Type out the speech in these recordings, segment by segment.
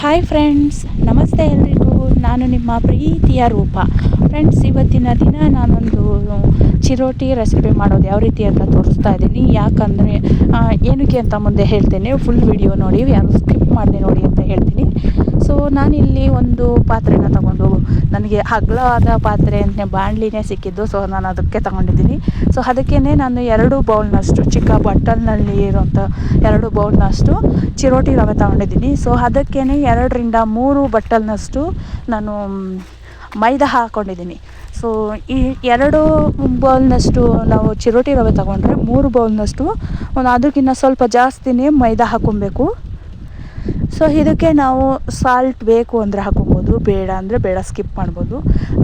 Hi friends ನಮಸ್ತೆ ಎಲ್ರಿಗೂ. ನಾನು ನಿಮ್ಮ ಪ್ರೀತಿಯ ರೂಪ. ಫ್ರೆಂಡ್ಸ್ ಇವತ್ತಿನ ದಿನ ನಾನೊಂದು ಚಿರೋಟಿ ರೆಸಿಪಿ ಮಾಡೋದು ಯಾವ ರೀತಿ ಅಂತ ತೋರಿಸ್ತಾ ಇದ್ದೀನಿ. ಯಾಕಂದರೆ ಏನಕ್ಕೆ ಅಂತ ಮುಂದೆ ಹೇಳ್ತೇನೆ. ಫುಲ್ ವಿಡಿಯೋ ನೋಡಿ, ಯಾರು ಸ್ಕಿಪ್ ಮಾಡಿದೆ ನೋಡಿ ಅಂತ ಹೇಳ್ತೀನಿ ಸೊ ನಾನಿಲ್ಲಿ ಒಂದು ಪಾತ್ರೆನ ತಗೊಂಡು ನನಗೆ ಅಗಲವಾದ ಪಾತ್ರೆ ಅಂತ ಬಾಣಲಿನೇ ಸಿಕ್ಕಿದ್ದು ಸೊ ನಾನು ಅದಕ್ಕೆ ತಗೊಂಡಿದ್ದೀನಿ. ಸೊ ಅದಕ್ಕೇ ನಾನು ಎರಡು ಬೌಲ್ನಷ್ಟು, ಚಿಕ್ಕ ಬಟ್ಟಲ್ನಲ್ಲಿ ಇರೋಂಥ ಎರಡು ಬೌಲ್ನಷ್ಟು ಚಿರೋಟಿ ರವೆ ತಗೊಂಡಿದ್ದೀನಿ. ಸೊ ಅದಕ್ಕೇ ಎರಡರಿಂದ ಮೂರು ಬಟ್ಟಲ್ನಷ್ಟು ನಾನು ಮೈದಾ ಹಾಕ್ಕೊಂಡಿದ್ದೀನಿ ಸೊ ಈ ಎರಡು ಬೌಲ್ನಷ್ಟು ನಾವು ಚಿರೋಟಿ ರವೆ ತಗೊಂಡ್ರೆ ಮೂರು ಬೌಲ್ನಷ್ಟು ಒಂದು ಅದಕ್ಕಿಂತ ಸ್ವಲ್ಪ ಜಾಸ್ತಿನೇ ಮೈದಾ ಹಾಕ್ಕೊಬೇಕು. ಸೊ ಇದಕ್ಕೆ ನಾವು ಸಾಲ್ಟ್ ಬೇಕು ಅಂದರೆ ಹಾಕೊಬೋದು, ಬೇಡ ಅಂದರೆ ಬೇಡ ಸ್ಕಿಪ್ ಮಾಡ್ಬೋದು.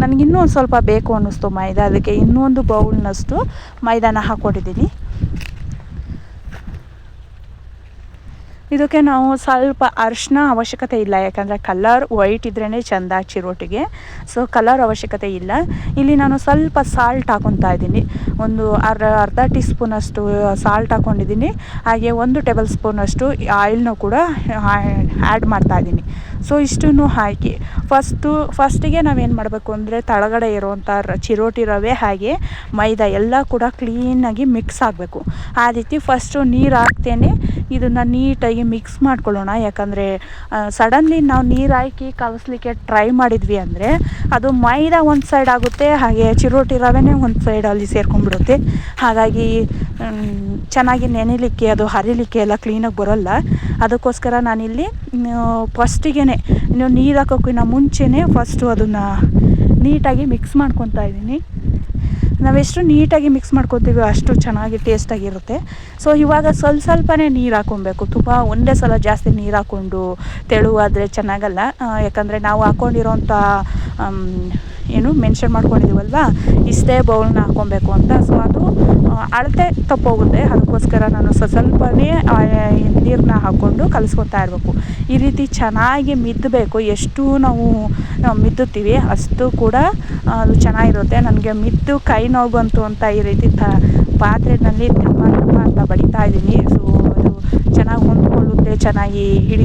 ನನಗಿನ್ನೂ ಒಂದು ಸ್ವಲ್ಪ ಬೇಕು ಅನ್ನಿಸ್ತು ಮೈದಾ, ಅದಕ್ಕೆ ಇನ್ನೊಂದು ಬೌಲ್ನಷ್ಟು ಮೈದಾನ ಹಾಕ್ಕೊಟ್ಟಿದ್ದೀನಿ. ಇದಕ್ಕೆ ನಾವು ಸ್ವಲ್ಪ ಅರಿಶಿನ ಅವಶ್ಯಕತೆ ಇಲ್ಲ, ಯಾಕಂದರೆ ಕಲರ್ ವೈಟ್ ಇದ್ರೇ ಚೆಂದ ಚಿರೋಟಿಗೆ. ಸೊ ಕಲರ್ ಅವಶ್ಯಕತೆ ಇಲ್ಲ. ಇಲ್ಲಿ ನಾನು ಸ್ವಲ್ಪ ಸಾಲ್ಟ್ ಹಾಕೊತಾ ಇದ್ದೀನಿ. ಒಂದು ಅರ್ಧ ಅರ್ಧ ಟೀ ಸ್ಪೂನಷ್ಟು ಸಾಲ್ಟ್ ಹಾಕ್ಕೊಂಡಿದ್ದೀನಿ ಹಾಗೆ ಒಂದು ಟೇಬಲ್ ಸ್ಪೂನಷ್ಟು ಆಯಿಲ್ನೂ ಕೂಡ ಆ್ಯಡ್ ಮಾಡ್ತಾ ಇದ್ದೀನಿ. ಸೊ ಇಷ್ಟನ್ನು ಹಾಕಿ ಫಸ್ಟು ಫಸ್ಟಿಗೆ ನಾವೇನು ಮಾಡಬೇಕು ಅಂದರೆ ತಳಗಡೆ ಇರುವಂಥ ಚಿರೋಟಿ ರವೆ ಹಾಗೆ ಮೈದಾ ಎಲ್ಲ ಕೂಡ ಕ್ಲೀನಾಗಿ ಮಿಕ್ಸ್ ಆಗಬೇಕು. ಆ ರೀತಿ ಫಸ್ಟು ನೀರು ಹಾಕ್ತೇನೆ. ಇದನ್ನು ನೀಟಾಗಿ ಮಿಕ್ಸ್ ಮಾಡ್ಕೊಳ್ಳೋಣ. ಯಾಕಂದರೆ ಸಡನ್ಲಿ ನಾವು ನೀರು ಹಾಕಿ ಕಲಸಲಿಕ್ಕೆ ಟ್ರೈ ಮಾಡಿದ್ವಿ ಅಂದರೆ ಅದು ಮೈದಾ ಒಂದು ಸೈಡ್ ಆಗುತ್ತೆ, ಹಾಗೆ ಚಿರೋಟಿ ರವೆನೇ ಒಂದು ಸೈಡಲ್ಲಿ ಸೇರ್ಕೊಂಡ್ಬಿಡುತ್ತೆ. ಹಾಗಾಗಿ ಚೆನ್ನಾಗಿ ನೆನೆಲಿಕ್ಕೆ ಅದು ಹರಿಲಿಕ್ಕೆ ಎಲ್ಲ ಕ್ಲೀನಾಗಿ ಬರೋಲ್ಲ. ಅದಕ್ಕೋಸ್ಕರ ನಾನಿಲ್ಲಿ ಫಸ್ಟಿಗೆ ನೀವು ನೀರು ಹಾಕೋಕ್ಕಿಂತ ಮುಂಚೆನೇ ಫಸ್ಟು ಅದನ್ನು ನೀಟಾಗಿ ಮಿಕ್ಸ್ ಮಾಡ್ಕೊತಾ ಇದ್ದೀನಿ. ನಾವೆಷ್ಟು ನೀಟಾಗಿ ಮಿಕ್ಸ್ ಮಾಡ್ಕೊತೀವೋ ಅಷ್ಟು ಚೆನ್ನಾಗಿ ಟೇಸ್ಟಾಗಿರುತ್ತೆ ಸೊ ಇವಾಗ ಸ್ವಲ್ಪ ಸ್ವಲ್ಪನೇ ನೀರು ಹಾಕೊಬೇಕು. ತುಂಬ ಒಂದೇ ಸಲ ಜಾಸ್ತಿ ನೀರು ಹಾಕ್ಕೊಂಡು ತೆಳುವಾದರೆ ಚೆನ್ನಾಗಲ್ಲ. ಯಾಕಂದರೆ ನಾವು ಹಾಕ್ಕೊಂಡಿರೋಂಥ ಏನು ಮೆನ್ಷನ್ ಮಾಡ್ಕೊಂಡಿದ್ದೀವಲ್ವ ಇಷ್ಟೇ ಬೌಲ್ನ ಹಾಕ್ಕೊಬೇಕು ಅಂತ. ಸೊ ಅದು ಅಳತೆ ತಪ್ಪೋಗುತ್ತೆ. ಅದಕ್ಕೋಸ್ಕರ ನಾನು ಸ್ವಲ್ಪನೇ ನೀರನ್ನ ಹಾಕ್ಕೊಂಡು ಕಲಿಸ್ಕೊತಾ ಇರಬೇಕು. ಈ ರೀತಿ ಚೆನ್ನಾಗಿ ಮಿದ್ದಬೇಕು ಎಷ್ಟು ನಾವು ಮಿದ್ದುತ್ತೀವಿ, ಅಷ್ಟು ಕೂಡ ಅದು ಚೆನ್ನಾಗಿರುತ್ತೆ. ನನಗೆ ಮಿದ್ದು ಕೈ ನೋವು ಬಂತು ಅಂತ ಈ ರೀತಿ ತ ಪಾತ್ರೆಯಲ್ಲಿ ದಮ್ಮ ದಮ್ಮ ಅಂತ ಬಡಿತಾ ಇದ್ದೀನಿ. ಸೊ ಚೆನ್ನಾಗಿ ಹೊಂದ್ಕೊಳ್ಳುತ್ತೆ, ಚೆನ್ನಾಗಿ ಹಿಡಿ,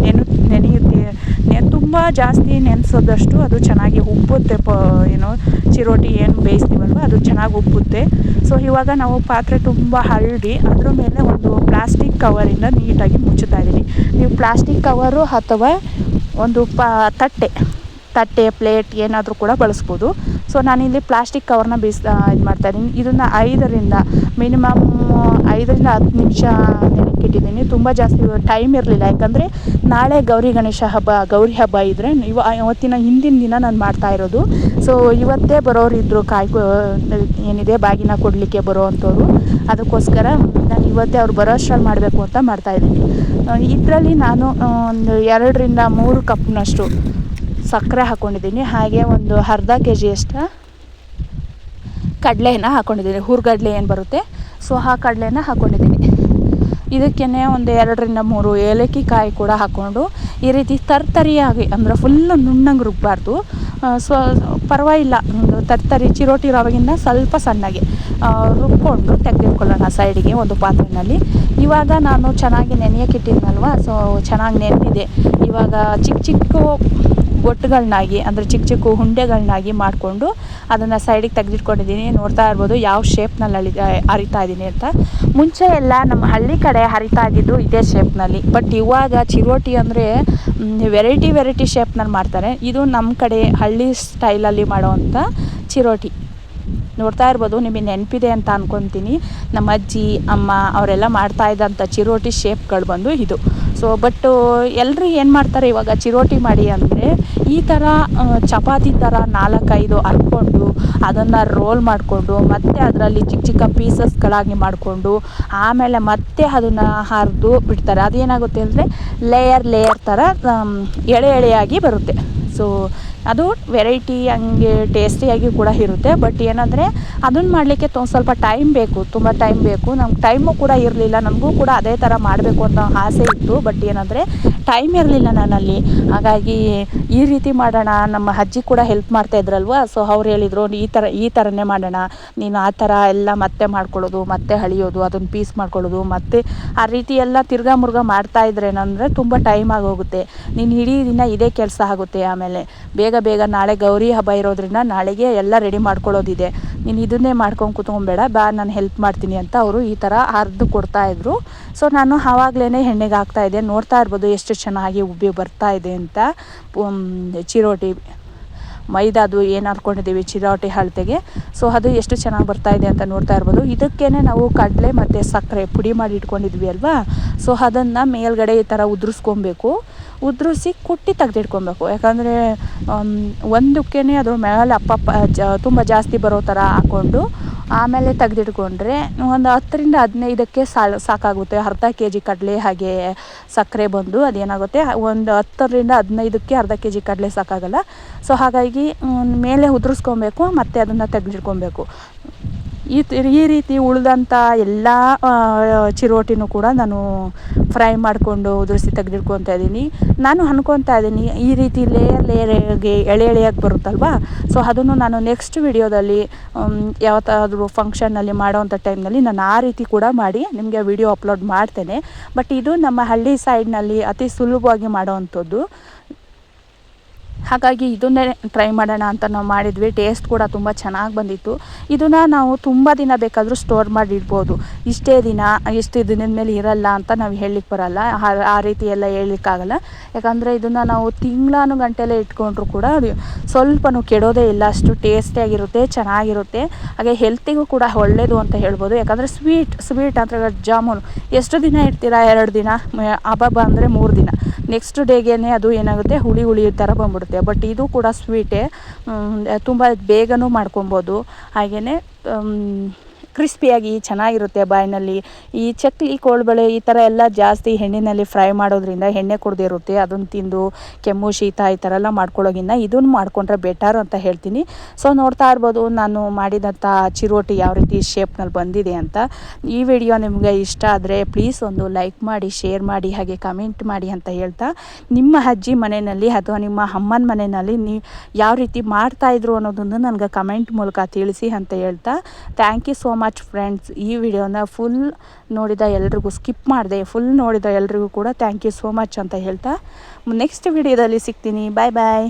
ನೆನು, ನೆನೆಯುತ್ತೆ. ನೆ ತುಂಬ ಜಾಸ್ತಿ ನೆನೆಸೋದಷ್ಟು ಅದು ಚೆನ್ನಾಗಿ ಉಬ್ಬುತ್ತೆ ಪ, ಏನು, ಚಿರೋಟಿ ಏನು ಬೇಯಿಸ್ತೀವಲ್ವ, ಅದು ಚೆನ್ನಾಗಿ ಉಬ್ಬುತ್ತೆ. ಸೊ, ಇವಾಗ ನಾವು ಪಾತ್ರೆ ತುಂಬ ಹರಡಿ, ಅದ್ರ ಮೇಲೆ ಒಂದು ಪ್ಲಾಸ್ಟಿಕ್ ಕವರಿಂದ ನೀಟಾಗಿ ಮುಚ್ಚುತ್ತಾ ಇದ್ದೀನಿ. ನೀವು ಪ್ಲಾಸ್ಟಿಕ್ ಕವರು ಅಥವಾ ಒಂದು ಪಾ, ತಟ್ಟೆ. ತಟ್ಟೆ, ಪ್ಲೇಟ್ ಏನಾದರೂ ಕೂಡ ಬಳಸ್ಬೋದು. ಸೊ ನಾನಿಲ್ಲಿ ಪ್ಲಾಸ್ಟಿಕ್ ಕವರ್ನ ಬೀಸ್ ಇದು ಮಾಡ್ತಾಯಿದ್ದೀನಿ ಇದನ್ನು ಐದರಿಂದ ಮಿನಿಮಮ್ ಐದರಿಂದ ಹತ್ತು ನಿಮಿಷ ನೆನಕ್ಕಿಟ್ಟಿದ್ದೀನಿ ತುಂಬ ಜಾಸ್ತಿ ಟೈಮ್ ಇರಲಿಲ್ಲ. ಯಾಕಂದರೆ ನಾಳೆ ಗೌರಿ ಗಣೇಶ ಹಬ್ಬ, ಗೌರಿ ಹಬ್ಬ ಇದ್ದರೆ ಇವ ಇವತ್ತಿನ ಹಿಂದಿನ ದಿನ ನಾನು ಮಾಡ್ತಾ ಇರೋದು. ಸೊ ಇವತ್ತೇ ಬರೋರು ಇದ್ದರು ಕಾಯ್ಕೊ, ಏನಿದೆ, ಬಾಗಿನ ಕೊಡಲಿಕ್ಕೆ ಬರೋ ಅಂಥವ್ರು. ಅದಕ್ಕೋಸ್ಕರ ನಾನು ಇವತ್ತೇ ಅವ್ರು ಬರೋ ಅಷ್ಟ್ರಲ್ಲಿ ಮಾಡಬೇಕು ಅಂತ ಮಾಡ್ತಾಯಿದ್ದೀನಿ ಇದರಲ್ಲಿ ನಾನು ಒಂದು ಎರಡರಿಂದ ಮೂರು ಕಪ್ನಷ್ಟು ಸಕ್ಕರೆ ಹಾಕ್ಕೊಂಡಿದ್ದೀನಿ ಹಾಗೆ ಒಂದು ಅರ್ಧ ಕೆ ಜಿಯಷ್ಟು ಕಡಲೆನ ಹಾಕ್ಕೊಂಡಿದ್ದೀನಿ ಹುರ್ಗಡ್ಲೆ ಏನು ಬರುತ್ತೆ? ಸೊ ಆ ಕಡಲೆನ ಹಾಕ್ಕೊಂಡಿದ್ದೀನಿ ಇದಕ್ಕೇ ಒಂದು ಎರಡರಿಂದ ಮೂರು ಏಲಕ್ಕಿ ಕಾಯಿ ಕೂಡ ಹಾಕ್ಕೊಂಡು ಈ ರೀತಿ ತರ್ತರಿಯಾಗಿ, ಅಂದರೆ ಫುಲ್ಲು ನುಣ್ಣಂಗೆ ರುಬ್ಬಾರ್ದು. ಸೊ, ಪರವಾಗಿಲ್ಲ, ಒಂದು ತರ್ತರಿ, ಚಿರೋಟಿ ರವಾಗಿಂದ ಸ್ವಲ್ಪ ಸಣ್ಣಗೆ. ರುಬ್ಕೊಂಡು ತೆಗೆದಿಟ್ಕೊಳ್ಳೋಣ ಸೈಡಿಗೆ ಒಂದು ಪಾತ್ರೆಯಲ್ಲಿ ಇವಾಗ ನಾನು ಚೆನ್ನಾಗಿ ನೆನೆಯೋಕ್ಕಿಟ್ಟಿದ್ನಲ್ವ? ಸೊ ಚೆನ್ನಾಗಿ ನೆನೆದಿದೆ ಇವಾಗ ಚಿಕ್ಕ ಚಿಕ್ಕ ಒಟ್ಟುಗಳನ್ನಾಗಿ ಅಂದರೆ ಚಿಕ್ಕ ಚಿಕ್ಕ ಉಂಡೆಗಳನ್ನಾಗಿ ಮಾಡಿಕೊಂಡು ಅದನ್ನು ಸೈಡಿಗೆ ತೆಗೆದಿಟ್ಕೊಂಡಿದ್ದೀನಿ. ನೋಡ್ತಾ ಇರ್ಬೋದು ಯಾವ ಶೇಪ್ನಲ್ಲಿ ಅಳಿ ಹರಿತಾ ಇದ್ದೀನಿ ಅಂತ. ಮುಂಚೆ ಎಲ್ಲ ನಮ್ಮ ಹಳ್ಳಿ ಕಡೆ ಹರಿತಾ ಇದ್ದಿದ್ದು ಇದೇ ಶೇಪ್ನಲ್ಲಿ. ಬಟ್ ಇವಾಗ ಚಿರೋಟಿ ಅಂದರೆ ವೆರೈಟಿ ವೆರೈಟಿ ಶೇಪ್ನಲ್ಲಿ ಮಾಡ್ತಾರೆ. ಇದು ನಮ್ಮ ಕಡೆ ಹಳ್ಳಿ ಸ್ಟೈಲಲ್ಲಿ ಮಾಡೋವಂಥ ಚಿರೋಟಿ. ನೋಡ್ತಾ ಇರ್ಬೋದು, ನಿಮಗೆ ನೆನಪಿದೆ ಅಂತ ಅಂದ್ಕೊತೀನಿ ನಮ್ಮ ಅಜ್ಜಿ, ಅಮ್ಮ ಅವರೆಲ್ಲ ಮಾಡ್ತಾ ಇದ್ದಂಥ ಚಿರೋಟಿ ಶೇಪ್ಗಳು ಬಂದು ಇದು. ಸೊ ಬಟ್ಟು ಎಲ್ಲರೂ ಏನು ಮಾಡ್ತಾರೆ ಇವಾಗ ಚಿರೋಟಿ ಮಾಡಿ ಅಂದರೆ ಈ ಥರ ಚಪಾತಿ ಥರ ನಾಲ್ಕೈದು ಹರ್ಕೊಂಡು ಅದನ್ನು ರೋಲ್ ಮಾಡಿಕೊಂಡು ಮತ್ತೆ ಅದರಲ್ಲಿ ಚಿಕ್ಕ ಚಿಕ್ಕ ಪೀಸಸ್ಗಳಾಗಿ ಮಾಡಿಕೊಂಡು ಆಮೇಲೆ ಮತ್ತೆ ಅದನ್ನು ಹರಿದು ಬಿಡ್ತಾರೆ. ಅದೇನಾಗುತ್ತೆ ಅಂದರೆ ಲೇಯರ್ ಲೇಯರ್ ಥರ ಎಳೆ ಎಳೆಯಾಗಿ ಬರುತ್ತೆ. ಸೊ ಅದು ವೆರೈಟಿ ಹಂಗೆ ಟೇಸ್ಟಿಯಾಗಿ ಕೂಡ ಇರುತ್ತೆ. ಬಟ್ ಏನಂದರೆ ಅದನ್ನು ಮಾಡಲಿಕ್ಕೆ ತೊಂದು ಸ್ವಲ್ಪ ಟೈಮ್ ಬೇಕು, ತುಂಬ ಟೈಮ್ ಬೇಕು. ನಮ್ಗೆ ಟೈಮು ಕೂಡ ಇರಲಿಲ್ಲ, ನಮಗೂ ಕೂಡ ಅದೇ ಥರ ಮಾಡಬೇಕು ಅಂತ ಆಸೆ ಇತ್ತು. ಬಟ್ ಏನಂದರೆ ಟೈಮ್ ಇರಲಿಲ್ಲ ನನ್ನಲ್ಲಿ. ಹಾಗಾಗಿ ಈ ರೀತಿ ಮಾಡೋಣ, ನಮ್ಮ ಅಜ್ಜಿ ಕೂಡ ಹೆಲ್ಪ್ ಮಾಡ್ತಾ ಇದ್ರಲ್ವ? ಸೊ ಅವ್ರು ಹೇಳಿದರು ಈ ಥರ ಈ ಥರನೇ ಮಾಡೋಣ. ನೀನು ಆ ಥರ ಎಲ್ಲ ಮತ್ತೆ ಮಾಡ್ಕೊಳ್ಳೋದು, ಮತ್ತೆ ಹಳಿಯೋದು ಅದನ್ನು ಪೀಸ್ ಮಾಡ್ಕೊಳ್ಳೋದು, ಮತ್ತೆ ಆ ರೀತಿ ಎಲ್ಲ ತಿರ್ಗಾ ಮುರ್ಗ ಮಾಡ್ತಾ ಇದ್ರೇನಂದರೆ ತುಂಬ ಟೈಮ್ ಆಗೋಗುತ್ತೆ. ನೀನು ಇಡೀ ದಿನ ಇದೇ ಕೆಲಸ ಆಗುತ್ತೆ ಆಮೇಲೆ. ಬೇಗ ಬೇಗ ನಾಳೆ ಗೌರಿ ಹಬ್ಬ ಇರೋದ್ರಿಂದ ನಾಳೆಗೆ ಎಲ್ಲ ರೆಡಿ ಮಾಡ್ಕೊಳ್ಳೋದಿದೆ. ನೀನು ಇದನ್ನೇ ಮಾಡ್ಕೊಂಡು ಕೂತ್ಕೊಂಬೇಡ ಬಾ, ನಾನು ಹೆಲ್ಪ್ ಮಾಡ್ತೀನಿ ಅಂತ ಅವರು ಈ ಥರ ಅರ್ದು ಕೊಡ್ತಾಯಿದ್ರು ಸೊ ನಾನು ಆವಾಗಲೇ ಎಣ್ಣೆಗೆ ಹಾಕ್ತಾಯಿದ್ದೆ ನೋಡ್ತಾ ಇರ್ಬೋದು ಎಷ್ಟು ಚೆನ್ನಾಗಿ ಉಬ್ಬಿ ಬರ್ತಾ ಇದೆ ಅಂತ. ಚಿರೋಟಿ, ಮೈದಾದು ಏನು ಅಂದ್ಕೊಂಡಿದ್ದೀವಿ ಚಿರೋಟಿ ಅಳತೆಗೆ ಸೊ ಅದು ಎಷ್ಟು ಚೆನ್ನಾಗಿ ಬರ್ತಾ ಇದೆ ಅಂತ ನೋಡ್ತಾ ಇರ್ಬೋದು. ಇದಕ್ಕೇ ನಾವು ಕಡಲೆ ಮತ್ತು ಸಕ್ಕರೆ ಪುಡಿ ಮಾಡಿ ಇಟ್ಕೊಂಡಿದ್ವಿ ಅಲ್ವಾ? ಸೊ ಅದನ್ನು ಮೇಲ್ಗಡೆ ಈ ಥರ ಉದುರಿಸ್ಕೊಬೇಕು. ಉದುರಿಸಿ ಕುಟ್ಟಿ ತೆಗ್ದಿಟ್ಕೊಬೇಕು. ಯಾಕಂದರೆ ಒಂದಕ್ಕೇ ಅದ್ರ ಮೇಲೆ ಅಪ್ಪಪ್ಪ ಜ, ತುಂಬ ಜಾಸ್ತಿ ಬರೋ ಥರ ಹಾಕ್ಕೊಂಡು ಆಮೇಲೆ ತೆಗೆದಿಟ್ಕೊಂಡ್ರೆ ಒಂದು ಹತ್ತರಿಂದ ಹದಿನೈದಕ್ಕೆ ಸಾಕಾಗುತ್ತೆ. ಅರ್ಧ ಕೆ ಜಿ ಕಡಲೆ ಹಾಗೆ ಸಕ್ಕರೆ ಬಂದು ಅದೇನಾಗುತ್ತೆ, ಒಂದು ಹತ್ತರಿಂದ ಹದಿನೈದಕ್ಕೆ ಅರ್ಧ ಕೆ ಜಿ ಕಡಲೆ ಸಾಕಾಗಲ್ಲ. ಸೊ ಹಾಗಾಗಿ ಮೇಲೆ ಉದುರಿಸ್ಕೊಬೇಕು, ಮತ್ತು ಅದನ್ನು ತೆಗೆದಿಟ್ಕೊಬೇಕು. ಈ ಈ ರೀತಿ ಉಳಿದಂಥ ಎಲ್ಲ ಚಿರೋಟಿನೂ ಕೂಡ ನಾನು ಫ್ರೈ ಮಾಡಿಕೊಂಡು ಉದುರಿಸಿ ತೆಗೆದಿಟ್ಕೊತಾ ಇದ್ದೀನಿ. ನಾನು ಅನ್ಕೊತಾ ಇದ್ದೀನಿ. ಈ ರೀತಿ ಲೇಯರ್ ಲೇಯರ್ಗೆ ಎಳೆ ಎಳೆಯಾಗಿ ಬರುತ್ತಲ್ವಾ? ಸೊ ಅದನ್ನು ನಾನು ನೆಕ್ಸ್ಟ್ ವಿಡಿಯೋದಲ್ಲಿ ಯಾವತ್ತಾದರೂ ಫಂಕ್ಷನ್ನಲ್ಲಿ ಮಾಡೋವಂಥ ಟೈಮ್ನಲ್ಲಿ ನಾನು ಆ ರೀತಿ ಕೂಡ ಮಾಡಿ ನಿಮಗೆ ವಿಡಿಯೋ ಅಪ್ಲೋಡ್ ಮಾಡ್ತೇನೆ. ಬಟ್ ಇದು ನಮ್ಮ ಹಳ್ಳಿ ಸೈಡ್ನಲ್ಲಿ ಅತಿ ಸುಲಭವಾಗಿ ಮಾಡೋವಂಥದ್ದು ಹಾಗಾಗಿ ಇದನ್ನೇ ಟ್ರೈ ಮಾಡೋಣ ಅಂತ ನಾವು ಮಾಡಿದ್ವಿ. ಟೇಸ್ಟ್ ಕೂಡ ತುಂಬ ಚೆನ್ನಾಗಿ ಬಂದಿತ್ತು. ಇದನ್ನು ನಾವು ತುಂಬ ದಿನ ಬೇಕಾದರೂ ಸ್ಟೋರ್ ಮಾಡಿ ಇಡ್ಬೋದು ಇಷ್ಟೇ ದಿನ, ಇಷ್ಟು ದಿನದ ಮೇಲೆ ಇರಲ್ಲ ಅಂತ ನಾವು ಹೇಳಲಿಕ್ಕೆ ಬರಲ್ಲ. ಆ- ರೀತಿ ಎಲ್ಲ ಹೇಳಲಿಕ್ಕಾಗಲ್ಲ ಯಾಕಂದರೆ ಇದನ್ನು ನಾವು ತಿಂಗಳಾನು ಗಂಟೆಲೆ ಇಟ್ಕೊಂಡ್ರು ಕೂಡ ಸ್ವಲ್ಪನೂ ಕೆಡೋದೇ ಇಲ್ಲ. ಅಷ್ಟು ಟೇಸ್ಟಿಯಾಗಿರುತ್ತೆ ಚೆನ್ನಾಗಿರುತ್ತೆ. ಹಾಗೆ ಹೆಲ್ತಿಗೂ ಕೂಡ ಒಳ್ಳೆಯದು ಅಂತ ಹೇಳ್ಬೋದು. ಯಾಕಂದರೆ ಸ್ವೀಟ್ ಸ್ವೀಟ್ ಅಂದರೆ ಜಾಮೂನು. ಎಷ್ಟು ದಿನ ಇಡ್ತೀರಾ? ಎರಡು ದಿನ? ಹಬ್ಬ ಅಂದರೆ ಮೂರು ದಿನ. ನೆಕ್ಸ್ಟ್ ಡೇಗೇ ಅದು ಏನಾಗುತ್ತೆ? ಹುಳಿ ಹುಳಿ ಥರ ಬಂದ್ಬಿಡುತ್ತೆ. ಬಟ್ ಇದು ಕೂಡ ಸ್ವೀಟೇ ತುಂಬ ಬೇಗನೂ ಮಾಡ್ಕೊಬೋದು. ಹಾಗೆಯೇ ಕ್ರಿಸ್ಪಿಯಾಗಿ ಚೆನ್ನಾಗಿರುತ್ತೆ ಬಾಯಿನಲ್ಲಿ. ಈ ಚಕ್ಲಿ, ಕೋಳ್ಬಳೆ ಈ ಥರ ಎಲ್ಲ ಜಾಸ್ತಿ ಎಣ್ಣೆಯಲ್ಲಿ ಫ್ರೈ ಮಾಡೋದ್ರಿಂದ ಎಣ್ಣೆ ಕುಡ್ದಿರುತ್ತೆ ಅದನ್ನು ತಿಂದು ಕೆಮ್ಮು, ಶೀತ ಈ ಥರ ಎಲ್ಲ ಮಾಡ್ಕೊಳ್ಳೋಗಿನ್ನ ಇದನ್ನು ಮಾಡ್ಕೊಂಡ್ರೆ ಬೆಟರ್ ಅಂತ ಹೇಳ್ತೀನಿ. ಸೊ ನೋಡ್ತಾ ಇರ್ಬೋದು, ನಾನು ಮಾಡಿದಂಥ ಚಿರೋಟಿ ಯಾವ ರೀತಿ ಶೇಪ್ನಲ್ಲಿ ಬಂದಿದೆ ಅಂತ. ಈ ವಿಡಿಯೋ ನಿಮಗೆ ಇಷ್ಟ ಆದರೆ ಪ್ಲೀಸ್ ಒಂದು ಲೈಕ್ ಮಾಡಿ ಶೇರ್ ಮಾಡಿ, ಹಾಗೆ ಕಮೆಂಟ್ ಮಾಡಿ ಅಂತ ಹೇಳ್ತಾ. ನಿಮ್ಮ ಅಜ್ಜಿ ಮನೆಯಲ್ಲಿ ಅಥವಾ ನಿಮ್ಮ ಅಮ್ಮನ ಮನೆಯಲ್ಲಿ ನೀವು ಯಾವ ರೀತಿ ಮಾಡ್ತಾಯಿದ್ರು ಅನ್ನೋದನ್ನು ನನಗೆ ಕಮೆಂಟ್ ಮೂಲಕ ತಿಳಿಸಿ ಅಂತ ಹೇಳ್ತಾ. Thank you so much friends ಈ ವಿಡಿಯೋನ ಫುಲ್ ನೋಡಿದ ಎಲ್ರಿಗೂ ಸ್ಕಿಪ್ ಮಾಡಿದೆ. ಫುಲ್ ನೋಡಿದ ಎಲ್ರಿಗೂ ಕೂಡ ಥ್ಯಾಂಕ್ ಯು ಸೋ ಮಚ್ ಅಂತ ಹೇಳ್ತಾ. ನೆಕ್ಸ್ಟ್ ವಿಡಿಯೋದಲ್ಲಿ ಸಿಗ್ತೀನಿ. ಬಾಯ್ ಬಾಯ್